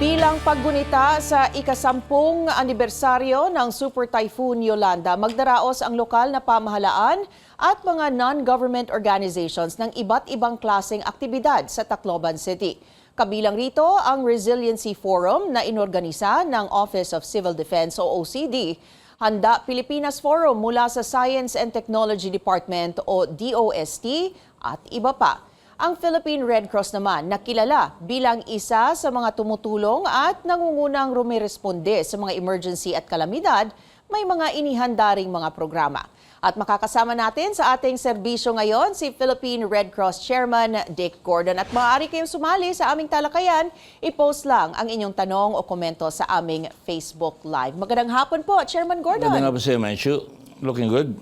Bilang paggunita sa ikasampung anibersaryo ng Super Typhoon Yolanda, magdaraos ang lokal na pamahalaan at mga non-government organizations ng iba't ibang klaseng aktibidad sa Tacloban City. Kabilang rito ang Resiliency Forum na inorganisa ng Office of Civil Defense o OCD, Handa Pilipinas Forum mula sa Science and Technology Department o DOST at iba pa. Ang Philippine Red Cross naman nakilala bilang isa sa mga tumutulong at nangungunang rumiresponde sa mga emergency at kalamidad, may mga inihanda ring mga programa. At makakasama natin sa ating serbisyo ngayon si Philippine Red Cross Chairman Dick Gordon. At maaari kayong sumali sa aming talakayan, i-post lang ang inyong tanong o komento sa aming Facebook Live. Magandang hapon po, Chairman Gordon. Ganda nga po sa'yo, Manchu. Looking good.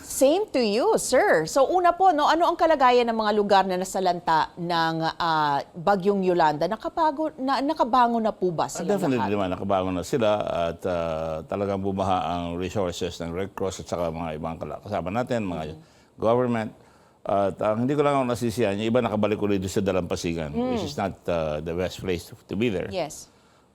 Same to you, sir. So una po, no, ano ang kalagayan ng mga lugar na nasalanta ng ah, bagyong Yolanda? Nakabago, na, nakabango na po ba Ah, sila definitely lahat? naman, nakabangon na sila at ah, talagang bumaha ang resources ng Red Cross at saka mga ibang kala- kasama natin, mga government. At ang hindi ko lang ako nasisiyan, yung iba nakabalik ulit doon sa Dalampasigan, which is not ah, the best place to, to be there. Yes.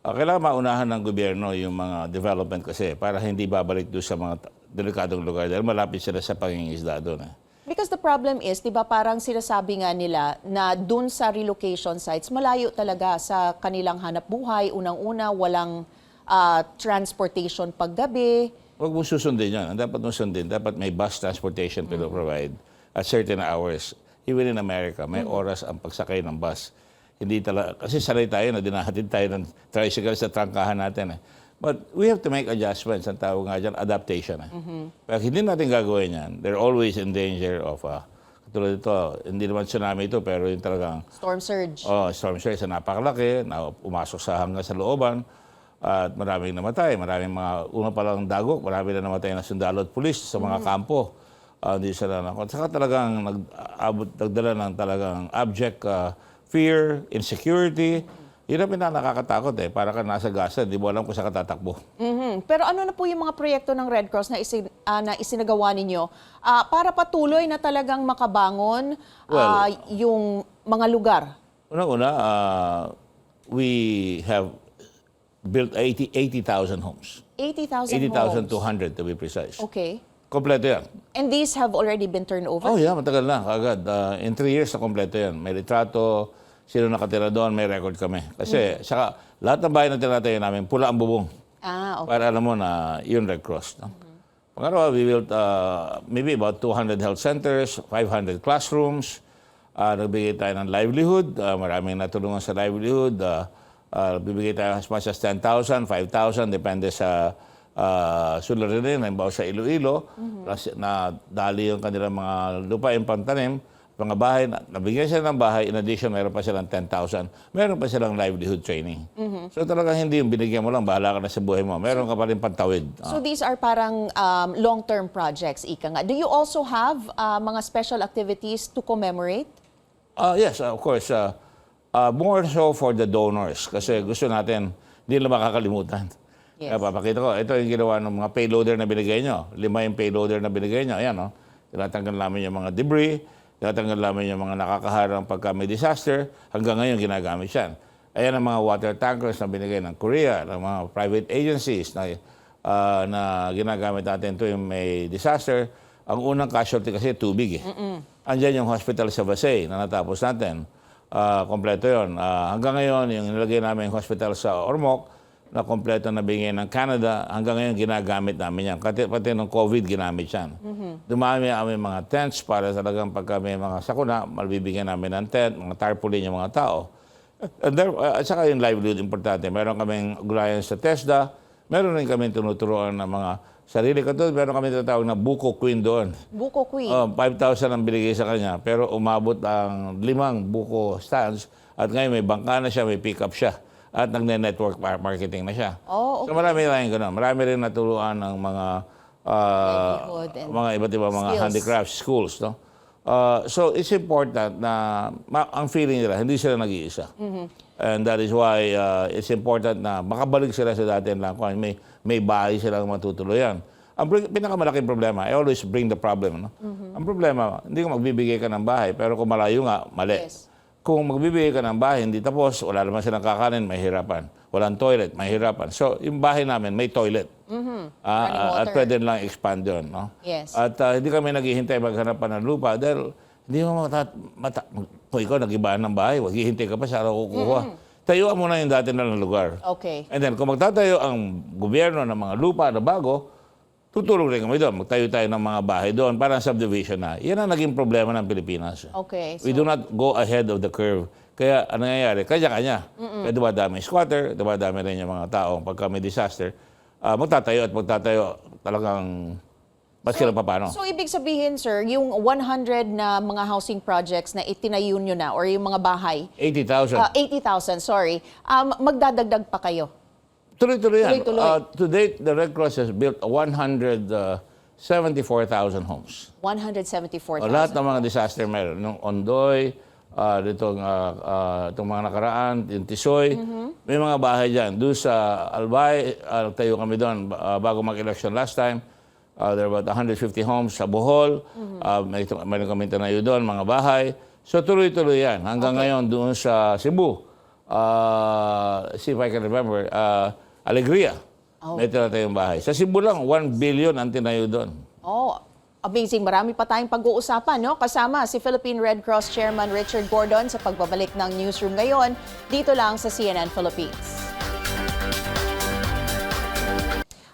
Ah, kailangan maunahan ng gobyerno yung mga development kasi para hindi babalik doon sa mga ta- delikadong lugar dahil malapit sila sa pangingisda doon. Eh. Because the problem is, di ba parang sinasabi nga nila na dun sa relocation sites, malayo talaga sa kanilang hanap buhay. Unang-una, walang ah, transportation paggabi. Huwag mo susundin yan. Ang dapat mo sundin, dapat may bus transportation Mm-hmm. mm provide at certain hours. Even in America, may Mm-hmm. oras ang pagsakay ng bus. Hindi talaga, kasi sanay tayo na dinahatid tayo ng tricycle sa trangkahan natin. Eh. But we have to make adjustments. Ang tawag nga dyan, adaptation. Eh. Mm-hmm. Pag hindi natin gagawin yan, they're always in danger of, uh, katulad ito, hindi naman tsunami ito, pero yung talagang Storm surge. Oh, storm surge na napakalaki, na umasok sa hanggang sa looban. At maraming namatay, maraming mga una pa lang dagok, marami na namatay na sundalo at pulis sa mga kampo. Ah, Hindi sila na. Saka talagang nag-abot, nagdala ng talagang abject ah, fear, insecurity. Yun ang pinaka-nakakatakot eh. Para ka nasa gasa, di mo alam kung saan ka tatakbo. Mhm. Pero ano na po yung mga proyekto ng Red Cross na, isin, ah, na isinagawa ninyo ah, para patuloy na talagang makabangon ah, yung mga lugar? Una-una, ah, we have built 80 80,000 homes. 80,000 homes. 80,200 to be precise. Okay. Kompleto yan. And these have already been turned over? Oh yeah, matagal na, kagad. Uh, in three years na kompleto yan. May litrato, sino nakatira doon, may record kami. Kasi saka lahat ng bahay na tinatayo namin, pula ang bubong. Ah, okay. Para alam mo na yun Red Cross. No? Pangalawa, we built uh, maybe about 200 health centers, 500 classrooms. Uh, nagbigay tayo ng livelihood. Uh, maraming natulungan sa livelihood. Uh, uh, bibigay tayo as much as 10,000, 5,000, depende sa uh, suliranin. Halimbawa sa Iloilo, plus na dali yung kanilang mga lupa yung pantanim, mga bahay, na- nabigyan sila ng bahay, in addition, meron pa silang 10,000. Meron pa silang livelihood training. So talagang hindi yung binigyan mo lang, bahala ka na sa buhay mo. Meron ka pa rin pantawid. So these are parang um, long-term projects, ika nga. Do you also have uh, mga special activities to commemorate? Uh, yes, of course. Uh, uh, more so for the donors kasi gusto natin hindi nila makakalimutan. Yes. Kaya papakita ko, ito yung ginawa ng mga payloader na binigay nyo. Lima yung payloader na binigay nyo. Ayan, no? Tinatanggal namin yung mga debris, tinatanggal namin yung mga nakakaharang pagka may disaster. Hanggang ngayon, ginagamit yan. Ayan ang mga water tankers na binigay ng Korea, ng mga private agencies na, uh, na ginagamit natin to yung may disaster. Ang unang casualty kasi tubig eh. Andyan yung hospital sa Basay na natapos natin. Ah, kompleto yon. Ah, hanggang ngayon, yung nilagay namin yung hospital sa Ormoc, na kompleto na bigay ng Canada, hanggang ngayon ginagamit namin yan. Pati, pati ng COVID, ginamit yan. Dumami ang aming mga tents para talagang pagka may mga sakuna, malbibigyan namin ng tent, mga tarpaulin yung mga tao. And there, uh, at saka yung livelihood, importante. Meron kaming ugnayan sa TESDA, meron rin kami tinuturuan ng mga sarili. Katulad, meron kami tinatawag na Buko Queen doon. Buko Queen. Oh, 5,000 ang binigay sa kanya, pero umabot ang limang buko stands at ngayon may bangka na siya, may pick-up siya at nagne-network mar- marketing na siya. Oh, So marami rin ganun. Marami rin natuluan ng mga and mga iba't ibang mga skills. handicraft schools, no? Ah, so it's important na ma- ang feeling nila hindi sila nag-iisa. Mm-hmm. And that is why ah, it's important na makabalik sila sa dati lang kung may may bahay silang matutuluyan. Ang pinakamalaking problema, I always bring the problem. No? Mm-hmm. Ang problema, hindi ko magbibigay ka ng bahay, pero kung malayo nga, mali. Yes. Kung magbibigay ka ng bahay, hindi tapos, wala naman silang kakanin, mahirapan. Walang toilet, mahirapan. So, yung bahay namin, may toilet. Mm-hmm. Running ah, at pwede lang expand yun. No? Yes. At ah, hindi kami naghihintay maghanap pa ng lupa dahil hindi mo mata, mata, kung ikaw nag-ibaan ng bahay, maghihintay ka pa sa araw kukuha. Tayuan mo na yung dati na ng lugar. Okay. And then, kung magtatayo ang gobyerno ng mga lupa na bago, tutulong rin kami doon. Magtayo tayo ng mga bahay doon, parang subdivision na. Yan ang naging problema ng Pilipinas. Okay. We do not go ahead of the curve. Kaya ano nangyayari? Kanya-kanya. Kaya dumadami yung squatter, dumadami rin yung mga taong pagka may disaster, ah, magtatayo at magtatayo talagang mas sila pa paano. So, ibig sabihin, sir, yung 100 na mga housing projects na itinayo nyo na or yung mga bahay, 80,000. ah, 80,000, sorry, um, magdadagdag pa kayo. Tuloy-tuloy yan. Tuloy-tuloy. Uh, to date, the Red Cross has built 174,000 homes. 174,000. O, lahat ng mga disaster meron. Nung Ondoy, uh, ditong, uh, uh, itong mga nakaraan, yung Tisoy, may mga bahay dyan. Doon sa Albay, uh, tayo kami doon uh, bago mag-election last time. Uh, there were about 150 homes sa Bohol. Uh, may, mayroon kami tanayo doon, mga bahay. So tuloy-tuloy yan. Hanggang ngayon doon sa Cebu. Uh, see if I can remember. Uh, Alegria. May tinatayong bahay. Sa Cebu lang, 1 billion ang tinayo doon. Oh, amazing. Marami pa tayong pag-uusapan, no? Kasama si Philippine Red Cross Chairman Richard Gordon sa pagbabalik ng newsroom ngayon dito lang sa CNN Philippines.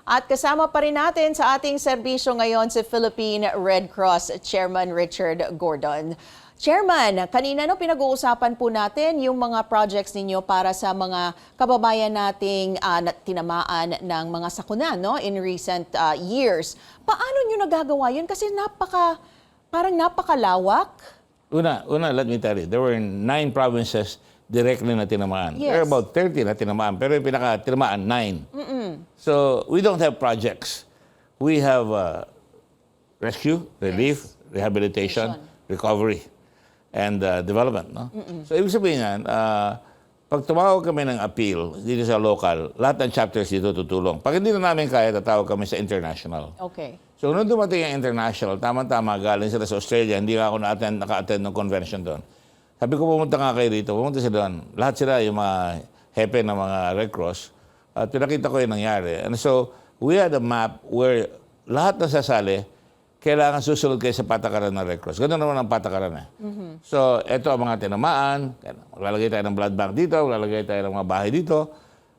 At kasama pa rin natin sa ating serbisyo ngayon si Philippine Red Cross Chairman Richard Gordon. Chairman, kanina no pinag-uusapan po natin yung mga projects ninyo para sa mga kababayan nating na- tinamaan ng mga sakuna no in recent ah, years. Paano nyo nagagawa yun? Kasi napaka parang napakalawak. Una, una, let me tell you, there were nine provinces directly na tinamaan. Yes. There are about 30 na tinamaan, pero yung pinaka-tinamaan, nine. So, we don't have projects. We have uh, rescue, relief, rehabilitation, recovery, and uh, development. No? So, ibig sabihin yan, uh, pag tumawag kami ng appeal dito sa local, lahat ng chapters dito tutulong. Pag hindi na namin kaya, tatawag kami sa international. Okay. So, nung dumating ang international, tama-tama, galing sila sa Australia, hindi ako na-attend, naka-attend ng convention doon. Sabi ko, pumunta nga kayo dito, pumunta sila doon. Lahat sila, yung mga hepe ng mga Red Cross, at pinakita ko yung nangyari. And so, we had a map where lahat na sasali, kailangan susunod kayo sa patakaran ng Red Cross. Ganun naman ang patakaran eh. So, eto ang mga tinamaan. Maglalagay tayo ng blood bank dito, maglalagay tayo ng mga bahay dito.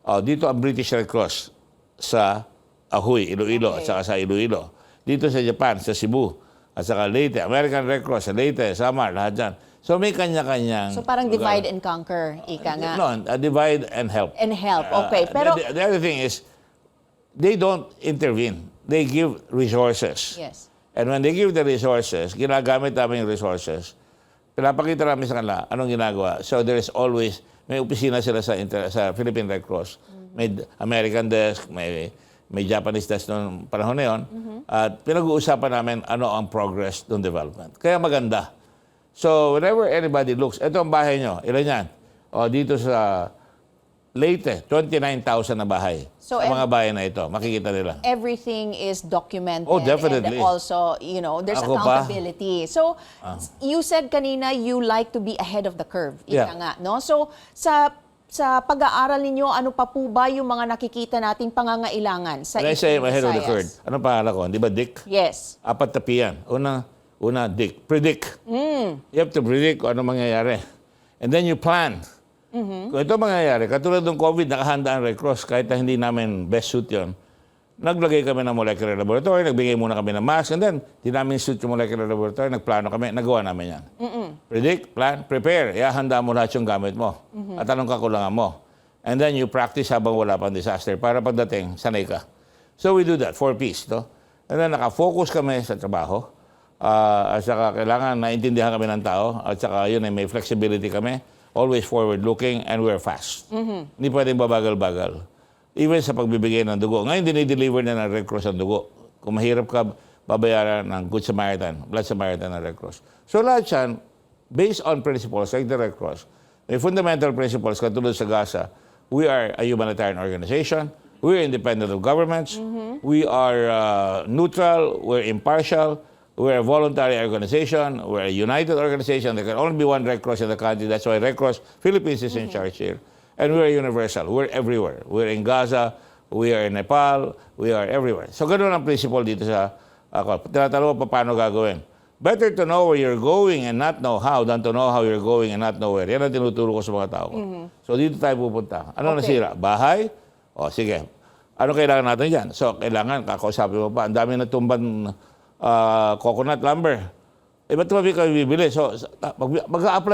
Oh, dito ang British Red Cross sa Ahoy, Iloilo, at Okay. saka sa Iloilo. Dito sa Japan, sa Cebu, at saka Leyte, American Red Cross sa Leyte, Samar, lahat dyan. So may kanya-kanyang... So parang lugar. divide and conquer, ika nga. No, uh, divide and help. And help. Uh, Okay. the- Pero the, the other thing is, they don't intervene. They give resources. Yes. And when they give the resources, ginagamit namin yung resources, pinapakita namin sa kanila anong ginagawa. So there is always, may opisina sila sa, inter, sa Philippine Red Cross. May American desk, may, may Japanese desk noong panahon na yun. At pinag-uusapan namin ano ang progress ng development. Kaya maganda. So whenever anybody looks, ito ang bahay nyo, ilan yan? O dito sa Leyte, 29,000 na bahay. So, sa ev- mga bahay na ito, makikita nila. everything is documented. Oh, definitely. And also, you know, there's Ako pa. accountability. So, you said kanina you like to be ahead of the curve. Ika Yeah. nga, no? So, sa sa pag-aaral ninyo, ano pa po ba yung mga nakikita nating pangangailangan sa When I say ahead of the curve, ano pangalan ko? Di ba Dick? Yes. Apat na P yan. Una, una, Dick. Predict. Hmm. You have to predict kung ano mangyayari. And then you plan. Mm-hmm. Kung ito mangyayari, katulad ng COVID, nakahanda ang Red Cross, kahit na hindi namin best suit yon. Naglagay kami ng molecular laboratory, nagbigay muna kami ng mask, and then, di namin suit yung molecular laboratory, nagplano kami, nagawa namin yan. Predict, plan, prepare. Ihahanda mo lahat yung gamit mo. Mm-hmm. At anong kakulangan mo. And then you practice habang wala pang disaster para pagdating, sanay ka. So we do that, four P's. No? And then nakafocus kami sa trabaho. Ah, at saka kailangan naintindihan kami ng tao. At saka yun ay may flexibility kami. Always forward-looking and we're fast. Hindi pwedeng babagal-bagal. Even sa pagbibigay ng dugo. Ngayon, dinideliver na ng Red Cross ang dugo. Kung mahirap ka, babayaran ng Good Samaritan, Blood Samaritan ng Red Cross. So lahat yan, based on principles like the Red Cross, may fundamental principles katulad sa Gaza, we are a humanitarian organization, we are independent of governments, we are uh, neutral, we're impartial, We're a voluntary organization. We're a united organization. There can only be one Red Cross in the country. That's why Red Cross Philippines is in charge here. And we're universal. We're everywhere. We're in Gaza. We are in Nepal. We are everywhere. So ganun ang principle dito sa ako. Tinatanong mo pa paano gagawin. Better to know where you're going and not know how than to know how you're going and not know where. Yan ang tinuturo ko sa mga tao. ko. So dito tayo pupunta. Ano Okay. nasira? Bahay? O sige. Ano kailangan natin dyan? So kailangan, kakausapin mo pa. Ang dami na tumban ah, coconut lumber. Eh, ba't ba kami bibili? So, sa- mag-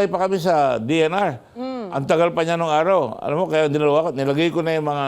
pa kami sa DNR. Ang tagal pa niya nung araw. Alam mo, kaya dinawa ko, nilagay ko na yung mga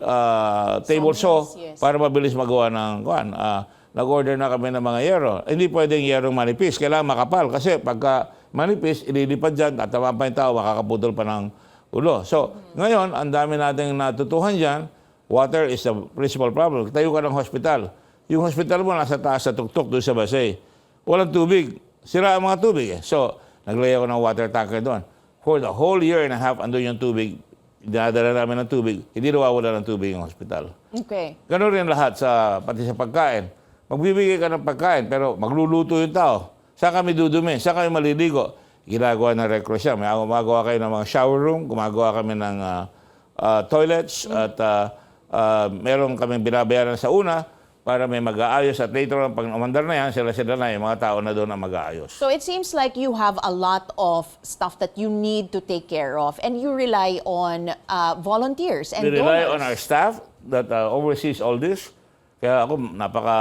ah, table saw yes. para mabilis magawa ng kuan. Ah, nag-order na kami ng mga yero. Hindi pwedeng yerong manipis. Kailangan makapal. Kasi pagka manipis, ililipad dyan, tatamaan pa yung tao, makakaputol pa ng ulo. So, ngayon, ang dami nating natutuhan dyan. Water is the principal problem. Tayo ka ng hospital. Yung hospital mo nasa taas sa tuktok doon sa Basay. Walang tubig. Sira ang mga tubig eh. So, naglagay ako ng water tanker doon. For the whole year and a half, andun yung tubig. Dinadala namin ng tubig. Hindi nawawala ng tubig yung hospital. Okay. Ganun rin lahat sa pati sa pagkain. Magbibigay ka ng pagkain pero magluluto yung tao. Saan kami dudumi? Saan kami maliligo? Ginagawa ng yan. May gumagawa kayo ng mga shower room, gumagawa kami ng ah, ah, toilets at ah, ah, meron kaming binabayaran sa una para may mag-aayos at later on pag umandar na yan, sila-sila na yung mga tao na doon ang mag-aayos. So it seems like you have a lot of stuff that you need to take care of and you rely on uh, volunteers and We rely donors. on our staff that uh, oversees all this. Kaya ako, napaka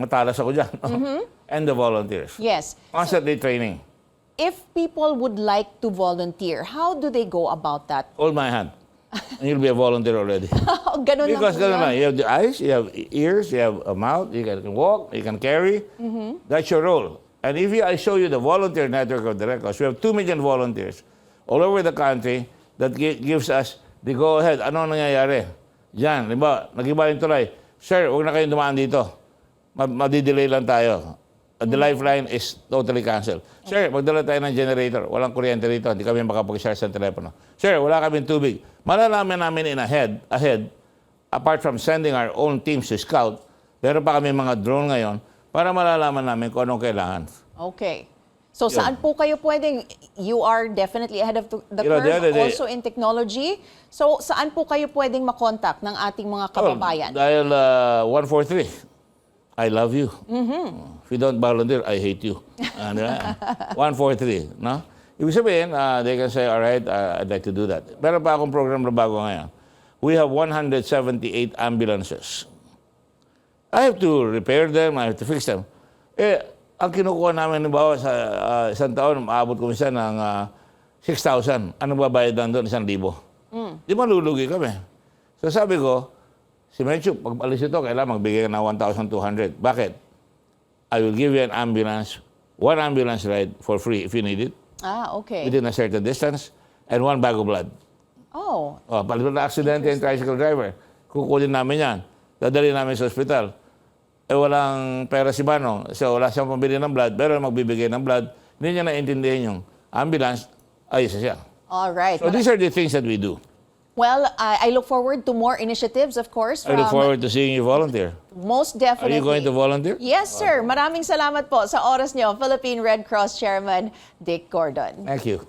matalas ako dyan. And the volunteers. Yes. Constantly training. If people would like to volunteer, how do they go about that? Hold my hand. And you'll be a volunteer already. ganun Because lang po ganun lang. You have the eyes, you have ears, you have a mouth, you can walk, you can carry. That's your role. And if you, I show you the volunteer network of the Red Cross, we have 2 million volunteers all over the country that gi- gives us the go-ahead. Ano ang nangyayari? Diyan, di ba, nag-iba yung tulay. Sir, huwag na kayong dumaan dito. Ma- madidelay lang tayo. Uh, The lifeline is totally canceled. Sir, magdala tayo ng generator. Walang kuryente dito. Hindi kami makapag-charge ng telepono. Sir, wala kaming tubig. Malalaman namin in ahead, ahead, apart from sending our own teams to scout, meron pa kami mga drone ngayon para malalaman namin kung anong kailangan. Okay. So Yun. saan po kayo pwedeng, you are definitely ahead of the the You know, the curve other day- also in technology. So saan po kayo pwedeng makontak ng ating mga kababayan? Oh, dahil uh, 143, I love you. If you don't volunteer, I hate you. Ano yan? 143, no? Ibig sabihin, uh, they can say, all right, uh, I'd like to do that. Meron pa akong program na bago ngayon. We have 178 ambulances. I have to repair them, I have to fix them. Eh, ang kinukuha namin, halimbawa, sa ah, isang taon, maabot ko minsan ng ah, 6,000. Ano ba bayad lang doon? Isang libo. Di malulugi kami. So sabi ko, si Menchu, pag alis ito, kailangan magbigay ka ng 1,200. Bakit? I will give you an ambulance, one ambulance ride for free if you need it, Ah, okay. within a certain distance, and one bag of blood. Oh, Oh, pag na aksidente yung tricycle driver, kukunin namin yan. Dadali namin sa ospital. Eh, walang pera si Manong. So, wala siyang pambili ng blood, pero magbibigay ng blood. Hindi niya naintindihan yung ambulance, ayos na siya. all right. So, these are the things that we do. Well, I, I look forward to more initiatives, of course, I look forward to seeing you volunteer. most Are definitely. you going to volunteer? Yes, sir. Maraming salamat po sa oras niyo, Philippine Red Cross Chairman Dick Gordon. Thank you.